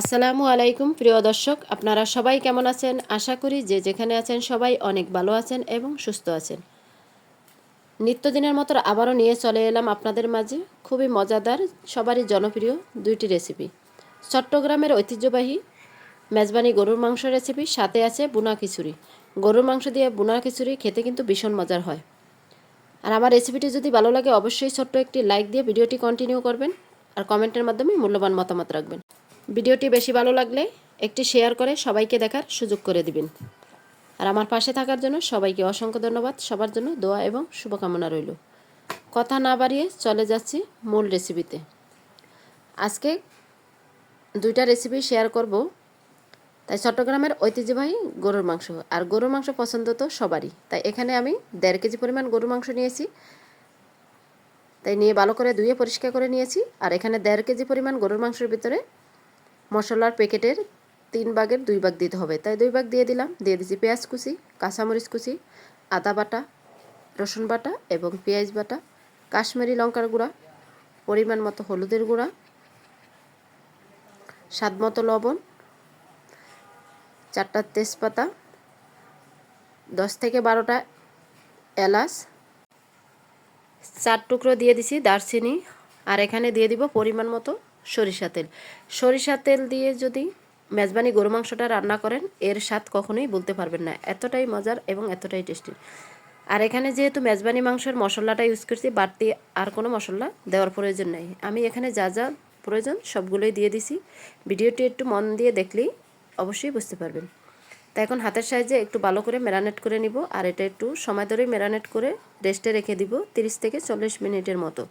আসসালামু আলাইকুম, প্রিয় দর্শক। আপনারা সবাই কেমন আছেন? আশা করি যে যেখানে আছেন সবাই অনেক ভালো আছেন এবং সুস্থ আছেন। নিত্যদিনের মতো আবারও নিয়ে চলে এলাম আপনাদের মাঝে খুবই মজাদার, সবারই জনপ্রিয় দুইটি রেসিপি চট্টগ্রামের ঐতিহ্যবাহী মেজবানি গরুর মাংস রেসিপি সাথে আছে বুনা খিচুড়ি। গরুর মাংস দিয়ে বুনা খিচুড়ি খেতে কিন্তু ভীষণ মজার হয়। আর আমার রেসিপিটি যদি ভালো লাগে, অবশ্যই ছোট্ট একটি লাইক দিয়ে ভিডিওটি কন্টিনিউ করবেন আর কমেন্টের মাধ্যমে মূল্যবান মতামত রাখবেন। ভিডিওটি বেশি ভালো লাগলে একটি শেয়ার করে সবাইকে দেখার সুযোগ করে দিবেন। আর আমার পাশে থাকার জন্য সবাইকে অসংখ্য ধন্যবাদ। সবার জন্য দোয়া এবং শুভকামনা রইল। কথা না বাড়িয়ে চলে যাচ্ছি মূল রেসিপিতে আজকে দুইটা রেসিপি শেয়ার করব। তাই চট্টগ্রামের ঐতিহ্যবাহী গরুর মাংস। আর গরুর মাংস পছন্দ তো সবারই। তাই এখানে আমি দেড় কেজি পরিমাণ গরুর মাংস নিয়েছি। তাই নিয়ে ভালো করে ধুয়ে পরিষ্কার করে নিয়েছি। আর এখানে দেড় কেজি পরিমাণ গরুর মাংসের ভিতরে মশলার প্যাকেটের তিন ভাগের দুই ভাগ দিতে হবে। তাই দুই ভাগ দিয়ে দিলাম। দিয়ে দিচ্ছি পেঁয়াজ কুচি, কাঁচামরিচ কুচি, আদা বাটা, রসুন বাটা এবং পেঁয়াজ বাটা, কাশ্মীরি লঙ্কার গুঁড়া, পরিমাণ মতো হলুদের গুঁড়া, স্বাদ মতো লবণ, চারটা তেজপাতা, দশ থেকে বারোটা এলাচ, চার টুকরো দিয়ে দিছি দারচিনি। আর এখানে দিয়ে দিব পরিমাণ মতো সরিষা তেল। সরিষা তেল দিয়ে যদি মেজবানি গরু মাংসটা রান্না করেন, এর স্বাদ কখনোই বলতে পারবেন না। এতটাই মজার এবং এতটাই টেস্টি। আর এখানে যেহেতু মেজবানি মাংসের মশলাটা ইউজ করছি, বাড়তি আর কোনো মশলা দেওয়ার প্রয়োজন নেই। আমি এখানে যা যা প্রয়োজন সবগুলোই দিয়ে দিছি। ভিডিওটি একটু মন দিয়ে দেখলেই অবশ্যই বুঝতে পারবেন। তা এখন হাতের সাহায্যে একটু ভালো করে ম্যারানেট করে নিব, আর এটা একটু সময় ধরে ম্যারানেট করে রেস্টে রেখে দিব, তিরিশ থেকে চল্লিশ মিনিটের মতো।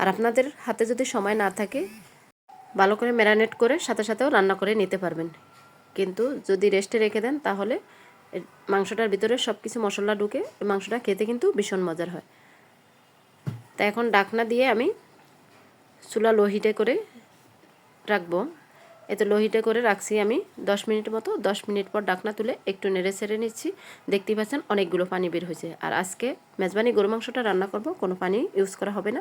আর আপনাদের হাতে যদি সময় না থাকে ভালো করে ম্যারানেট করে সাথে সাথেও রান্না করে নিতে পারবেন। কিন্তু যদি রেস্টে রেখে দেন, তাহলে মাংসটার ভিতরে সব কিছু মশলা ঢুকে মাংসটা খেতে কিন্তু ভীষণ মজার হয়। তা এখন ডাকনা দিয়ে আমি চুলা লোহিটে করে রাখব। এতে লোহিটে করে রাখছি আমি দশ মিনিট মতো। দশ মিনিট পর ডাকনা তুলে একটু নেড়ে ছেড়ে নিচ্ছি। দেখতেই পাচ্ছেন অনেকগুলো পানি বের হয়েছে। আর আজকে মেজবানি গরু মাংসটা রান্না করব, কোনো পানি ইউজ করা হবে না।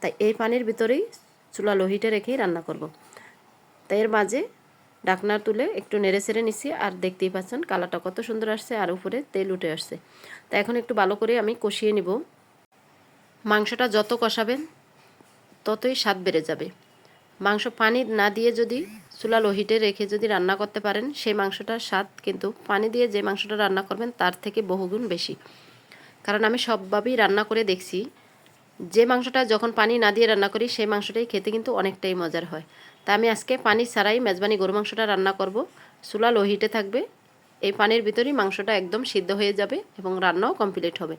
তাই এই পানির ভিতরেই চুলা লোহিটে রেখেই রান্না করব। তাই এর মাঝে ডাকনা তুলে একটু নেড়ে ছেড়ে নিচ্ছি আর দেখতেই পাচ্ছেন কালারটা কত সুন্দর আসছে, আর উপরে তেল উঠে আসছে। তা এখন একটু ভালো করে আমি কষিয়ে নিব। মাংসটা যত কষাবেন ততই স্বাদ বেড়ে যাবে। মাংস পানি না দিয়ে যদি চুলা লোহিটে রেখে যদি রান্না করতে পারেন সেই মাংসটার স্বাদ কিন্তু পানি দিয়ে যে মাংসটা রান্না করবেন, তার থেকে বহুগুণ বেশি। কারণ আমি সবভাবেই রান্না করে দেখছি যে মাংসটা যখন পানি না দিয়ে রান্না করি, সেই মাংসটাই খেতে কিন্তু অনেকটাই মজার হয়। তা আমি আজকে পানি ছাড়াই মেজবানি গরু মাংসটা রান্না করব। চুলা লোহিটে থাকবে। এই পানির ভিতরেই মাংসটা একদম সিদ্ধ হয়ে যাবে এবং রান্নাও কমপ্লিট হবে।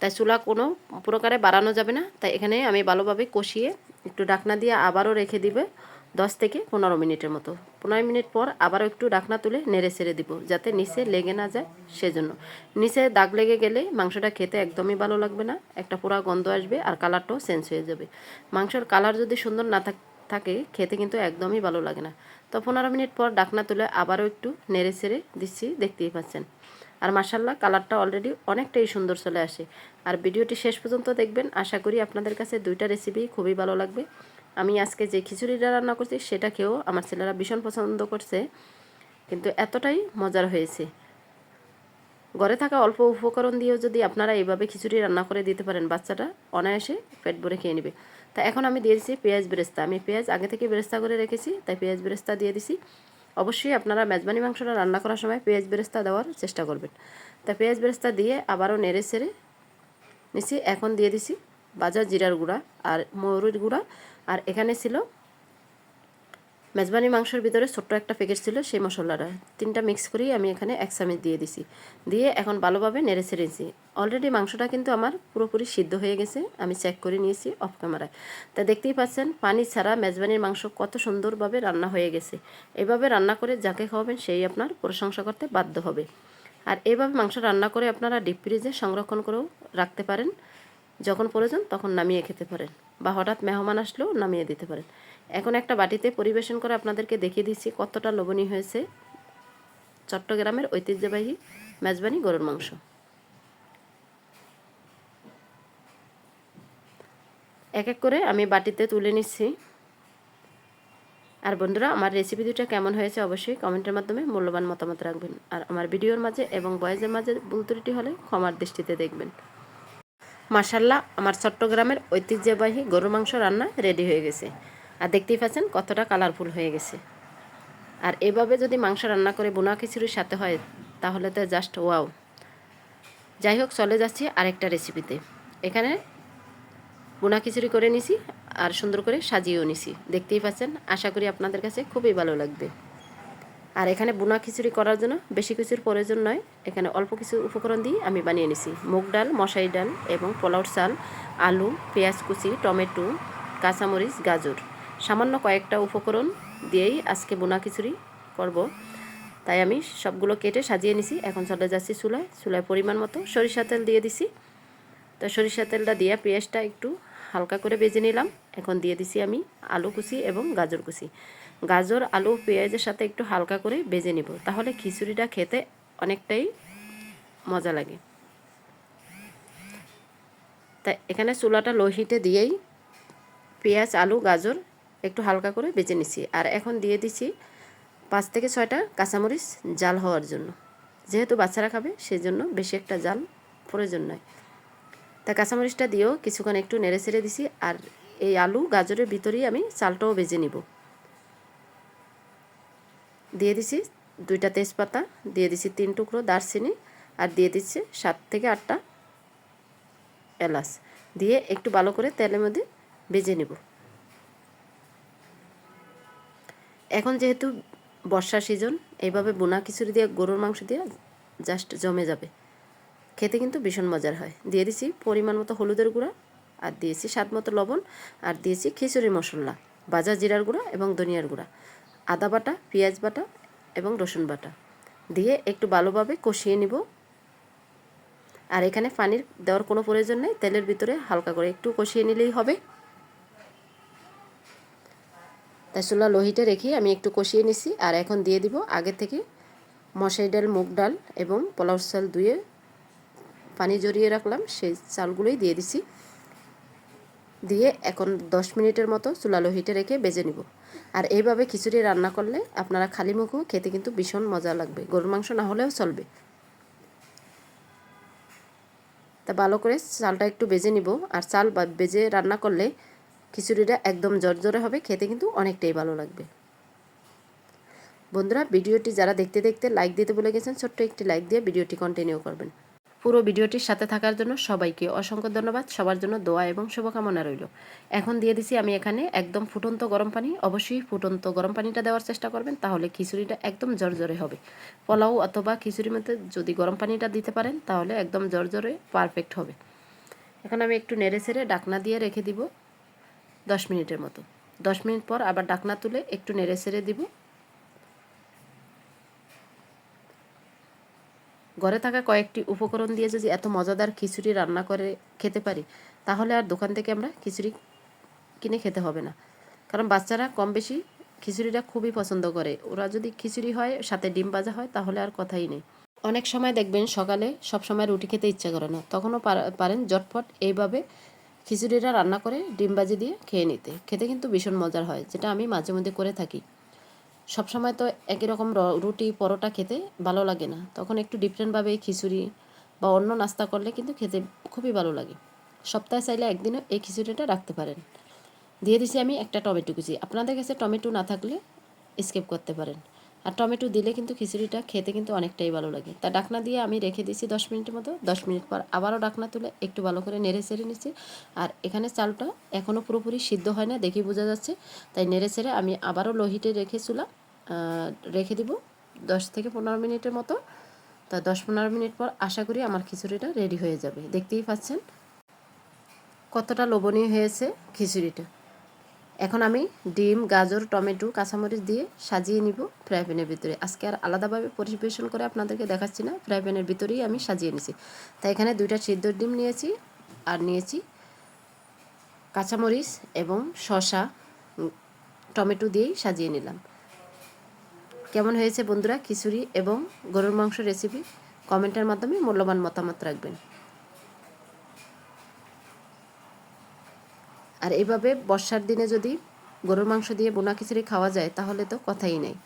তাই চুলা কোনো প্রকারে বাড়ানো যাবে না। তাই এখানে আমি ভালোভাবে কষিয়ে একটু ডাকনা দিয়ে আবারও রেখে দিবে। দশ থেকে পনেরো মিনিটের মতো। পনেরো মিনিট পর আবারও একটু ডাকনা তুলে নেড়ে ছেড়ে দিব, যাতে নিচে লেগে না যায় সেজন্য। নিচে দাগ লেগে গেলে মাংসটা খেতে একদমই ভালো লাগবে না, একটা পুরা গন্ধ আসবে আর কালারটাও চেঞ্জ হয়ে যাবে। মাংসের কালার যদি সুন্দর না থাকে খেতে কিন্তু একদমই ভালো লাগে না। তো পনেরো মিনিট পর ডাকনা তুলে আবারও একটু নেড়ে ছেড়ে দিচ্ছি, দেখতেই পাচ্ছেন। আর মাসাল্লাহ কালারটা অলরেডি অনেকটাই সুন্দর চলে আসে। আর ভিডিওটি শেষ পর্যন্ত দেখবেন। আশা করি আপনাদের কাছে দুইটা রেসিপি খুবই ভালো লাগবে। আমি আজকে যে খিচুড়িটা রান্না করছি, সেটা খেয়েও আমার ছেলেরা ভীষণ পছন্দ করছে। কিন্তু এতটাই মজার হয়েছে। ঘরে থাকা অল্প উপকরণ দিয়েও যদি আপনারা এইভাবে খিচুড়ি রান্না করে দিতে পারেন, বাচ্চাটা অনায়াসে পেট ভরে খেয়ে নেবে। তা এখন আমি দিয়ে দিচ্ছি পেঁয়াজ বেরেস্তা। আমি পেঁয়াজ আগে থেকে বেরেস্তা করে রেখেছি, তাই পেঁয়াজ বেরেস্তা দিয়ে দিছি। অবশ্যই আপনারা মেজবানি মাংসটা রান্না করার সময় পেঁয়াজ বেরেস্তা দেওয়ার চেষ্টা করবেন। তা পেঁয়াজ বেরেস্তা দিয়ে আবারও নেড়ে ছেড়ে নিছি এখন দিয়ে দিছি বাজার জিরার গুঁড়া আর ময়ূরের গুঁড়া। আর এখানে ছিল মেজবানি মাংসের ভিতরে ছোট্ট একটা প্যাকেট ছিল সেই মশলাটা। তিনটা মিক্স করেই আমি এখানে এক চামচ দিয়ে দিছি। দিয়ে এখন ভালোভাবে নেড়ে ছেড়েছি অলরেডি মাংসটা কিন্তু আমার পুরোপুরি সিদ্ধ হয়ে গেছে। আমি চেক করে নিয়েছি অফ ক্যামেরায় তা দেখতেই পাচ্ছেন, পানি ছাড়া মেজবানির মাংস কত সুন্দরভাবে রান্না হয়ে গেছে। এভাবে রান্না করে যাকে খাওয়াবেন সেই আপনার প্রশংসা করতে বাধ্য হবে। আর এভাবে মাংস রান্না করে আপনারা ডিপ ফ্রিজে সংরক্ষণ করেও রাখতে পারেন। যখন প্রয়োজন তখন নামিয়ে খেতে পারেন বা হঠাৎ মেহমান আসলেও নামিয়ে দিতে পারেন। এখন একটা বাটিতে পরিবেশন করে আপনাদেরকে দেখিয়ে দিচ্ছি কতটা লবণী হয়েছে চট্টগ্রামের ঐতিহ্যবাহী মেজবানি গরুর মাংস। এক এক করে আমি বাটিতে তুলে নিচ্ছি। আর বন্ধুরা, আমার রেসিপি দুটো কেমন হয়েছে অবশ্যই কমেন্টের মাধ্যমে মূল্যবান মতামত রাখবেন। আর আমার ভিডিওর মাঝে এবং বয়েজের মাঝে ভুল ত্রুটি হলে ক্ষমার দৃষ্টিতে দেখবেন। মাসাল্লাহ আমার চট্টগ্রামের ঐতিহ্যবাহী গরু মাংস রান্না রেডি হয়ে গেছে। আর দেখতেই পাচ্ছেন কতটা কালারফুল হয়ে গেছে। আর এভাবে যদি মাংস রান্না করে বোনা খিচুড়ির সাথে হয়, তাহলে তো জাস্ট ওয়াও যাই হোক, চলে যাচ্ছি আরেকটা রেসিপিতে এখানে বোনা খিচুড়ি করে নিছি, আর সুন্দর করে সাজিয়েও নিছি। দেখতেই পাচ্ছেন, আশা করি আপনাদের কাছে খুবই ভালো লাগবে। আর এখানে বোনা খিচুড়ি করার জন্য বেশি কিছুর প্রয়োজন নয়। এখানে অল্প কিছু উপকরণ দিয়ে আমি বানিয়ে নিছি। মুগ ডাল মশাই ডাল এবং পোলাওর চাল, আলু, পেঁয়াজ কুচি, টমেটো, কাঁচামরিচ, গাজর। সামান্য কয়েকটা উপকরণ দিয়েই আজকে বোনা খিচুড়ি করব। তাই আমি সবগুলো কেটে সাজিয়ে নিছি। এখন চলে যাচ্ছি চুলায়। চুলায় পরিমাণ মতো সরিষা তেল দিয়ে দিছি। তো সরিষা তেলটা দিয়ে পেঁয়াজটা একটু হালকা করে বেজে নিলাম। এখন দিয়ে দিছি আমি আলু কুচি এবং গাজর কুচি। গাজর, আলু, পেঁয়াজের সাথে একটু হালকা করে ভেজে নিব। তাহলে খিচুড়িটা খেতে অনেকটাই মজা লাগে। তা এখানে চুলাটা লো হিটে দিয়েই পেঁয়াজ, আলু, গাজর একটু হালকা করে বেজে নিছি আর এখন দিয়ে দিছি পাঁচ থেকে ছয়টা কাঁচামরিচ জাল হওয়ার জন্য। যেহেতু বাচ্চারা খাবে সেই জন্য বেশি একটা জাল প্রয়োজন নয়। তা কাঁচামরিচটা দিয়েও কিছুক্ষণ একটু নেড়ে ছেড়ে দিছি। আর এই আলু, গাজরের ভিতরেই আমি চালটাও বেজে নিব। দিয়ে দিছি দুইটা তেজপাতা, দিয়ে দিছি তিন টুকরো দারচিনি আর দিয়ে দিচ্ছি সাত থেকে আটটা এলাচ। দিয়ে একটু ভালো করে তেলের মধ্যে ভেজে নেব। এখন যেহেতু বর্ষা সিজন এইভাবে বোনা খিচুড়ি দিয়ে, গরুর মাংস দিয়ে জাস্ট জমে যাবে। খেতে কিন্তু ভীষণ মজার হয়। দিয়ে দিছি পরিমাণ মতো হলুদের গুঁড়া আর দিয়েছি স্বাদ মতো লবণ আর দিয়েছি খিচুড়ি মশলা, বাজা জিরার গুঁড়া এবং ধনিয়ার গুঁড়া। আদা বাটা, পেঁয়াজ বাটা এবং রসুন বাটা। দিয়ে একটু ভালোভাবে কষিয়ে নিব। আর এখানে পানির দেওয়ার কোনো প্রয়োজন নেই, তেলের ভিতরে হালকা করে একটু কষিয়ে নিলেই হবে। তাই চুলা লোহিটে রেখে আমি একটু কষিয়ে নিছি। আর এখন দিয়ে দিব আগে থেকে মশাই ডাল, মুগ ডাল এবং পোলাও চাল ধুয়ে পানি জড়িয়ে রাখলাম, সেই চালগুলোই দিয়ে দিছি। দিয়ে এখন দশ মিনিটের মতো চুলা লোহিটে রেখে বেজে নিব। আর এইভাবে খিচুড়ি রান্না করলে আপনারা খালি মুখও খেতে কিন্তু ভীষণ মজা লাগবে। গরুর মাংস না হলেও চলবে। তা ভালো করে চালটা একটু বেজে নিব আর চাল বেজে রান্না করলে খিচুড়িটা একদম জর্জরে হবে, খেতে কিন্তু অনেকটাই ভালো লাগবে। বন্ধুরা, ভিডিওটি যারা দেখতে দেখতে লাইক দিতে বলে গেছেন, ছোট্ট একটি লাইক দিয়ে ভিডিওটি কন্টিনিউ করবেন। পুরো ভিডিওটির সাথে থাকার জন্য সবাইকে অসংখ্য ধন্যবাদ। সবার জন্য দোয়া এবং শুভকামনা রইল। এখন দিয়ে দিছি আমি এখানে একদম ফুটন্ত গরম পানি। অবশ্যই ফুটন্ত গরম পানিটা দেওয়ার চেষ্টা করবেন, তাহলে খিচুড়িটা একদম জর্জরে হবে। পোলাও অথবা খিচুড়ির মধ্যে যদি গরম পানিটা দিতে পারেন, তাহলে একদম জর্জরে পারফেক্ট হবে। এখন আমি একটু নেড়ে ছেড়ে ডাকনা দিয়ে রেখে দিব দশ মিনিটের মতো। দশ মিনিট পর আবার ডাকনা তুলে একটু নেড়ে ছেড়ে দিব। ঘরে থাকা কয়েকটি উপকরণ দিয়ে যদি এত মজাদার খিচুড়ি রান্না করে খেতে পারি, তাহলে আর দোকান থেকে আমরা খিচুড়ি কিনে খেতে হবে না। কারণ বাচ্চারা কম বেশি খিচুড়িটা খুবই পছন্দ করে। ওরা যদি খিচুড়ি হয়, সাথে ডিম ভাজা হয়, তাহলে আর কথাই নেই। অনেক সময় দেখবেন সকালে সব সময় রুটি খেতে ইচ্ছা করে না। তখনও পারেন জটফট এইভাবে খিচুড়িটা রান্না করে ডিম বাজি দিয়ে খেয়ে নিতে। খেতে কিন্তু ভীষণ মজার হয়, যেটা আমি মাঝে মধ্যে করে থাকি। সবসময় তো একই রকম রুটি, পরোটা খেতে ভালো লাগে না। তখন একটু ডিফারেন্টভাবে খিচুড়ি বা অন্য নাস্তা করলে কিন্তু খেতে খুবই ভালো লাগে। সপ্তাহে চাইলে একদিনও এই খিচুড়িটা রাখতে পারেন। দিয়ে দিছি আমি একটা টমেটো কুচি। আপনাদের কাছে টমেটো না থাকলে স্কিপ করতে পারেন। আর টমেটো দিলে কিন্তু খিচুড়িটা খেতে কিন্তু অনেকটাই ভালো লাগে। তা ডাকনা দিয়ে আমি রেখে দিয়েছি দশ মিনিটের মতো। দশ মিনিট পর আবারও ডাকনা তুলে একটু ভালো করে নেড়ে চেড়ে নিচ্ছি। আর এখানে চালটা এখনও পুরোপুরি সিদ্ধ হয় না দেখেই বোঝা যাচ্ছে। তাই নেড়ে চেড়ে আমি আবারও লোহিটে চুলা রেখে দিব দশ থেকে পনেরো মিনিটের মতো। তা দশ পনেরো মিনিট পর আশা করি আমার খিচুড়িটা রেডি হয়ে যাবে। দেখতেই পাচ্ছেন কতটা লোভনীয় হয়েছে খিচুড়িটা। এখন আমি ডিম, গাজর, টমেটো, কাঁচামরিচ দিয়ে সাজিয়ে নিব ফ্রাই প্যানের ভিতরে। আজকে আর আলাদাভাবে পরিবেশন করে আপনাদেরকে দেখাচ্ছি না, ফ্রাই প্যানের ভিতরেই আমি সাজিয়ে নিছি। তাই এখানে দুইটা সিদ্ধ ডিম নিয়েছি আর নিয়েছি কাঁচামরিচ এবং শসা টমেটো দিয়েই সাজিয়ে নিলাম। কেমন হয়েছে বন্ধুরা খিচুড়ি এবং গরুর মাংস রেসিপি কমেন্টের মাধ্যমে মূল্যবান মতামত রাখবেন। আর এইভাবে বর্ষার দিনে যদি গরুর মাংস দিয়ে বোনা খিচুড়ি খাওয়া যায়, তাহলে তো কথাই নেই।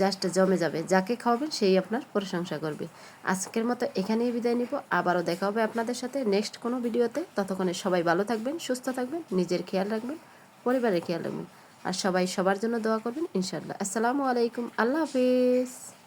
জাস্ট জমে যাবে। যাকে খাওয়াবেন, সেই আপনার প্রশংসা করবে। আজকের মতো এখানেই বিদায় নিব। আবারও দেখা হবে আপনাদের সাথে নেক্সট কোনো ভিডিওতে। ততক্ষণে সবাই ভালো থাকবেন, সুস্থ থাকবেন, নিজের খেয়াল রাখবেন, পরিবারের খেয়াল রাখবেন। আর সবাই সবার জন্য দোয়া করবেন ইনশাল্লাহ আসসালামু আলাইকুম। আল্লাহ হাফিজ।